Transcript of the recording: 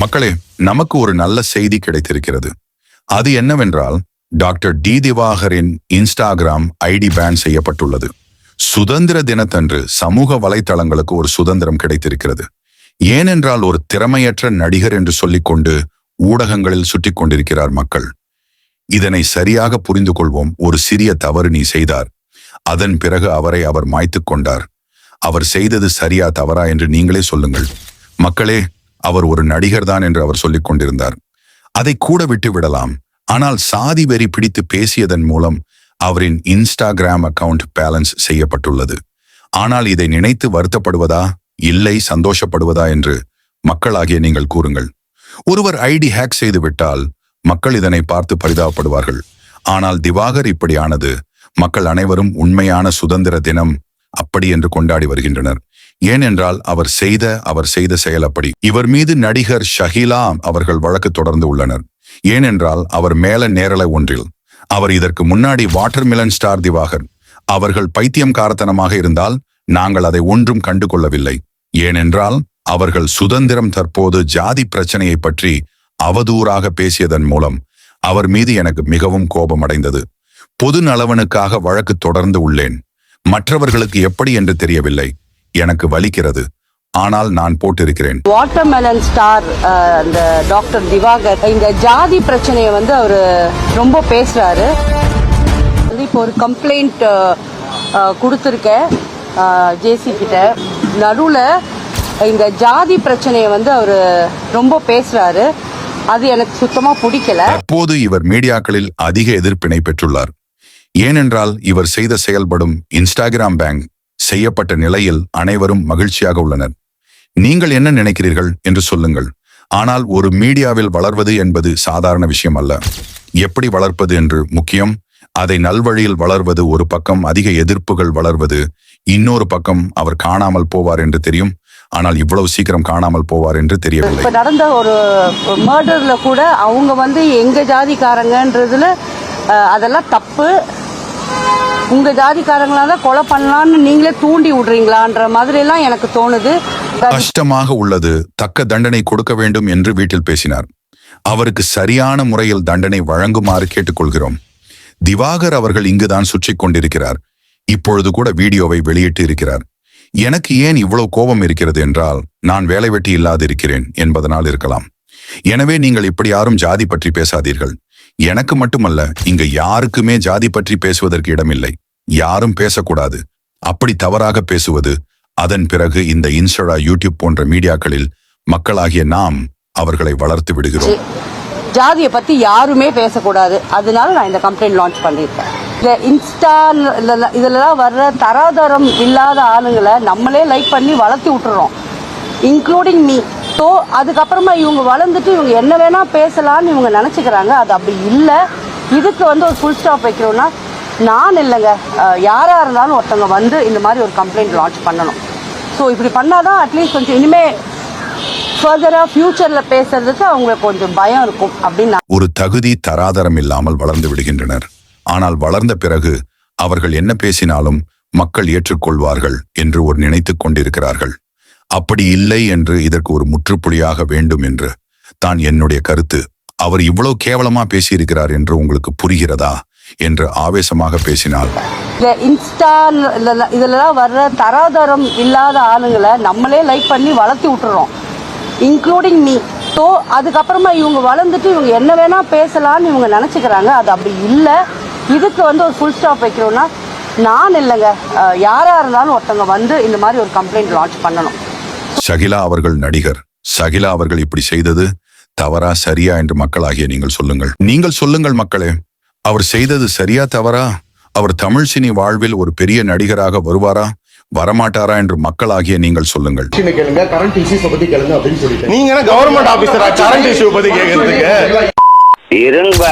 மக்களே நமக்கு ஒரு நல்ல செய்தி கிடைத்திருக்கிறது. அது என்னவென்றால் டாக்டர் டி திவாகரின் இன்ஸ்டாகிராம் ஐடி பேன் செய்யப்பட்டுள்ளது. சுதந்திர தினத்தன்று சமூக வலைத்தளங்களுக்கு ஒரு சுதந்திரம் கிடைத்திருக்கிறது. ஏனென்றால் ஒரு திறமையற்ற நடிகர் என்று சொல்லிக்கொண்டு ஊடகங்களில் சுற்றிக் கொண்டிருக்கிறார் மக்கள். இதனை சரியாக புரிந்து கொள்வோம் ஒரு சிறிய தவறு நீ செய்தார். அதன் பிறகு அவரை அவர் மாய்த்து கொண்டார். அவர் செய்தது சரியா தவறா என்று நீங்களே சொல்லுங்கள். மக்களே அவர் ஒரு நடிகர் தான் என்று அவர் சொல்லிக் கொண்டிருந்தார். அதை கூட விட்டு விடலாம். ஆனால் சாதி வெறி பிடித்து பேசியதன் மூலம் அவரின் இன்ஸ்டாகிராம் அக்கவுண்ட் பேலன்ஸ் செய்யப்பட்டுள்ளது. ஆனால் இதை நினைத்து வருத்தப்படுவதா? இல்லை சந்தோஷப்படுவதா என்று மக்களாகிய நீங்கள் கூறுங்கள். ஒருவர் ஐடி ஹேக் செய்து விட்டால் மக்கள் இதனை பார்த்து பரிதாபப்படுவார்கள். ஆனால் திவாகர் இப்படியானது. மக்கள் அனைவரும் உண்மையான சுதந்திர தினம் அப்படி என்று கொண்டாடி வருகின்றனர். ஏனென்றால் அவர் செய்த அவர் செய்த செயல் அப்படி. இவர் மீது நடிகர் ஷஹீலா அவர்கள் வழக்கு தொடர்ந்து உள்ளனர். ஏனென்றால் அவர் மேல நேரலை ஒன்றில். அவர் இதற்கு முன்னாடி வாட்டர் மிலன் ஸ்டார் திவாகர். அவர்கள் பைத்தியம் காரத்தனமாக இருந்தால் நாங்கள் அதை ஒன்றும் கண்டு கொள்ளவில்லை ஏனென்றால் அவர்கள் சுதந்திரம் தற்போது ஜாதி பிரச்சனையை பற்றி அவதூறாக பேசியதன் மூலம் அவர் மீது எனக்கு மிகவும் கோபமடைந்தது. பொது நலவனுக்காக வழக்கு தொடர்ந்து உள்ளேன். மற்றவர்களுக்கு எப்படி என்று தெரியவில்லை. எனக்கு வலிக்கிறது. ஆனால் நான் போட்டிருக்கிறேன். வாட்டர்மெலன் ஸ்டார் அந்த டாக்டர் திவாகர் இந்த ஜாதி பிரச்சனையை வந்து அவர் ரொம்ப பேசுறாரு. இப்போ ஒரு கம்ப்ளைண்ட் கொடுத்துருக்கேன் ஜேசி கிட்ட. நடுவில் இந்த ஜாதி பிரச்சனையை வந்து அவர் ரொம்ப பேசுறாரு. அது எனக்கு சுத்தமா பிடிக்கல. தற்போது இவர் மீடியாக்களில் அதிக எதிர்ப்பினை பெற்றுள்ளார். ஏனென்றால் இவர் செய்த செயல்படும் இன்ஸ்டாகிராம் பேங்க் செய்யப்பட்ட நிலையில் அனைவரும் மகிழ்ச்சியாக உள்ளனர். நீங்கள் என்ன நினைக்கிறீர்கள் என்று சொல்லுங்கள். ஆனால் ஒரு மீடியாவில் வளர்வது என்பது சாதாரண விஷயம் அல்ல. எப்படி வளர்ப்பது என்று முக்கியம். அதை நல்வழியில் வளர்வது ஒரு பக்கம் அதிக எதிர்ப்புகள் வளர்வது இன்னொரு பக்கம் அவர் காணாமல் போவார் என்று தெரியும். ஆனால் இவ்வளவு சீக்கிரம் காணாமல் போவார் என்று தெரியவில்லை. இப்போ நடந்த ஒரு மர்டர்ல கூட அவங்க வந்து எங்க ஜாதிக்காரங்கன்றதுல அதெல்லாம் தப்பு. உங்கள் ஜாதிக்காரங்களா தான் கொலை பண்ணலான்னு நீங்களே தூண்டி விடுறீங்களான்ற மாதிரிலாம் எனக்கு தோணுது. கஷ்டமாக உள்ளது. தக்க தண்டனை கொடுக்க வேண்டும் என்று வீட்டில் பேசினார். அவருக்கு சரியான முறையில் தண்டனை வழங்குமாறு கேட்டுக்கொள்கிறோம். திவாகர் அவர்கள் இங்குதான் சுற்றிக் கொண்டிருக்கிறார். இப்பொழுது கூட வீடியோவை வெளியிட்டு இருக்கிறார். எனக்கு ஏன் இவ்வளவு கோபம் இருக்கிறது என்றால் நான் வேலை வெட்டி இல்லாதிருக்கிறேன் என்பதனால் இருக்கலாம். எனவே நீங்கள் இப்படி யாரும் ஜாதி பற்றி பேசாதீர்கள். எனக்கு மட்டுமல்ல இங்க யாருக்குமே ஜாதி பற்றி பேசுவதற்கு இடமில்லை. யாரும் பேசக்கூடாது. அப்படி தவறாக பேசுவது அதன் பிறகு இந்த இன்ஸ்டா யூடியூப் போன்ற மீடியாக்களில் மக்களாகிய நாம் அவர்களை வளர்த்து விடுகிறோம். ஜாதியை பத்தி யாருமே பேசக்கூடாது. அதனால நான் இந்த கம்ப்ளைண்ட் லான்ச் பண்ணியிருக்கேன். இந்த இன்ஸ்டா இதுலலாம் வர்ற தராதரம் இல்லாத ஆளுங்களை நம்மளே லைக் பண்ணி வளர்த்தி விட்டுறோம். இன்க்ளூடிங் மீ ஸோ அதுக்கப்புறமா இவங்க வளர்ந்துட்டு இவங்க என்ன வேணால் பேசலான்னு இவங்க நினச்சிக்கிறாங்க. அது அப்படி இல்லை. இதுக்கு வந்து ஒரு ஃபுல் ஸ்டாப் வைக்கிறோன்னா நான் இல்லைங்க. யாராக இருந்தாலும் ஒருத்தவங்க வந்து இந்த மாதிரி ஒரு கம்ப்ளைண்ட் லான்ச் பண்ணணும். ஸோ இப்படி பண்ணால் தான் அட்லீஸ்ட் கொஞ்சம் இனிமேல் ஃபர்தராக ஃப்யூச்சரில் பேசுறதுக்கு அவங்களுக்கு கொஞ்சம் பயம் இருக்கும் அப்படின்னு நான் ஒரு தகுதி தராதரம் இல்லாமல் வளர்ந்து விடுகின்றனர். ஆனால் வளர்ந்த பிறகு அவர்கள் என்ன பேசினாலும் மக்கள் ஏற்றுக்கொள்வார்கள் என்று ஒரு நினைத்துக் கொண்டிருக்கிறார்கள். அப்படி இல்லை என்று இதற்கு ஒரு முற்றுப்புள்ளியாக வேண்டும் என்று தான் என்னுடைய கருத்து. அவர் இவ்வளவு கேவலமா பேசியிருக்கிறார் என்று உங்களுக்கு புரிகிறதா? என்று ஆவேசமாக பேசினார் இந்த இன்ஸ்டா இதுலலாம் வர்ற தராதரம் இல்லாத ஆளுங்களை நம்மளே லைக் பண்ணி வளர்த்தி விட்டுறோம். இன்க்ளூடிங் மீ ஸோ அதுக்கப்புறமா இவங்க வளர்ந்துட்டு இவங்க என்ன வேணா பேசலாம்னு இவங்க நினச்சிக்கிறாங்க. அது அப்படி இல்லை. இதுக்கு வந்து ஒரு ஃபுல் ஸ்டாப் வைக்கிறோன்னா நான் இல்லைங்க. யாராக இருந்தாலும் ஒருத்தவங்க வந்து இந்த மாதிரி ஒரு கம்ப்ளைண்ட் லான்ச் பண்ணணும். ஷகிலா அவர்கள் நடிகர். ஷகிலா அவர்கள் இப்படி செய்தது தவறா சரியா என்று மக்களாகிய நீங்கள் சொல்லுங்கள். நீங்கள் சொல்லுங்கள் மக்களே அவர் செய்தது சரியா தவறா? அவர் தமிழ் சினி வாழ்வில் ஒரு பெரிய நடிகராக வருவாரா? வரமாட்டாரா என்று மக்களாகிய நீங்கள் சொல்லுங்கள். சின்ன கேளுங்க கரண்ட் இஷ்யூஸ் பத்தி கேளுங்க அப்படின்னு சொல்லிட்டு நீங்க என்ன கவர்மெண்ட் ஆபீசரா கரண்ட் இஷ்யூ பத்தி கேக்குறதுக்கு? இருங்க